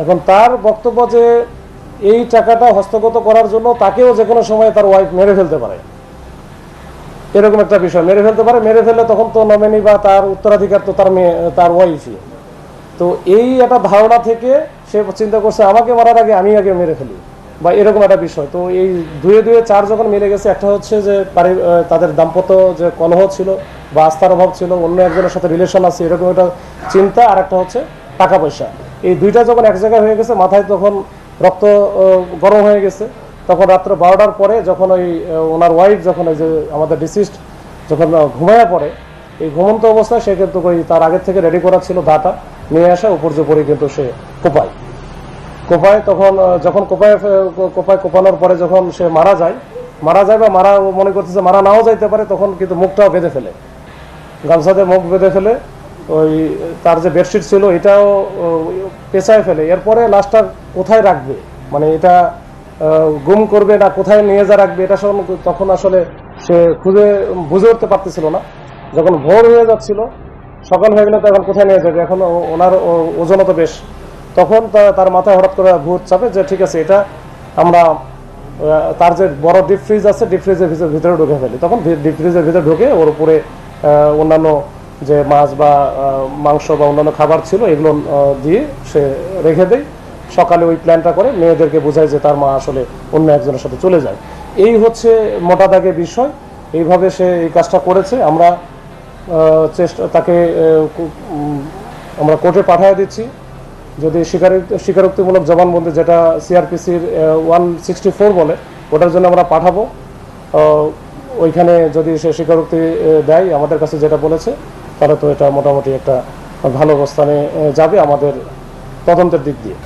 এখন তার বক্তব্য যে এই টাকাটা হস্তগত করার জন্য তাকেও যে কোনো সময় তার ওয়াইফ মেরে ফেলতে পারে। এরকম একটা বিষয়। মেরে ফেলতে পারে, মেরে ফেললে তখন তো নমিনি বা তার উত্তরাধিকার তো তার মেয়ে, তার ওয়াইফই তো এই একটা ধারণা থেকে সে চিন্তা করছে, আমাকে মারার আগে আমি আগে মেরে ফেলি, বা এরকম একটা বিষয়। তো এই দুয়ে দুয়ে চার যখন মিলে গেছে, একটা হচ্ছে যে তাদের দাম্পত্য যে কলহ ছিল বা আস্থার অভাব ছিল, অন্য একজনের সাথে রিলেশন আছে, এরকম একটা চিন্তা আর একটা হচ্ছে টাকা পয়সা। এই দুইটা যখন এক জায়গায় হয়ে গেছে, মাথায় তখন রক্ত গরম হয়ে গেছে। তখন রাত্র বারোটার পরে যখন ওই ওনার ওয়াইফ যখন ওই যে আমাদের ডিসিস্ট যখন ঘুমায়া পড়ে, এই ঘুমন্ত অবস্থায় সে কিন্তু ওই তার আগের থেকে রেডি করা ছিল দাটা নিয়ে আসা, উপর যে পরে কিন্তু সে কোপায়। কোপায় তখন যখন কোপায় কোপায় কোপানোর পরে যখন সে মারা যায় মারা যায় বা মারা মনে করতেছে মারা নাও যাইতে পারে, তখন কিন্তু মুখটাও বেঁধে ফেলে। গামছাতে মুখ বেঁধে ফেলে ওই, তার যে বেডশিট ছিল, এটাও পেঁচায় ফেলে। এরপরে লাশটা কোথায় রাখবে? মানে এটা গুম করবে না কোথায় নিয়ে যা রাখবে, এটা তখন আসলে সে খুঁজে বুঝে উঠতে পারতেছিল না। যখন ভোর হয়ে যাচ্ছিল, সকাল হয়ে গেলে তো এখন কোথায় নিয়ে যাবে? এখন ওনার, ও- ওজনও তো বেশ। তখন তার মাথায় হঠাৎ করে ভূত চাপে যে, ঠিক আছে, এটা আমরা তার যে বড় ডিপ ফ্রিজ আছে, ডিপ ফ্রিজের ভিতরে ঢুকে ফেলি। তখন ডিপ ফ্রিজের ভিতরে ঢুকে ওর উপরে অন্যান্য যে মাছ বা মাংস বা অন্যান্য খাবার ছিল, এগুলো দিয়ে সে রেখে দেয়। সকালে ওই প্ল্যানটা করে, মেয়েদেরকে বোঝায় যে তার মা আসলে অন্য একজনের সাথে চলে যায়। এই হচ্ছে মোটা দাগের বিষয়। এইভাবে সে এই কাজটা করেছে। আমরা চেষ্টা, তাকে আমরা কোর্টে পাঠিয়ে দিচ্ছি। যদি স্বীকারোক্তি, স্বীকারোক্তিমূলক জবানবন্দি, যেটা সিআরপিসির ওয়ান সিক্সটি ফোর বলে, ওটার জন্য আমরা পাঠাবো। ওইখানে যদি সে স্বীকারোক্তি দেয়, আমাদের কাছে যেটা বলেছে তাহলে তো এটা মোটামুটি একটা ভালো অবস্থানে যাবে আমাদের তদন্তের দিক দিয়ে।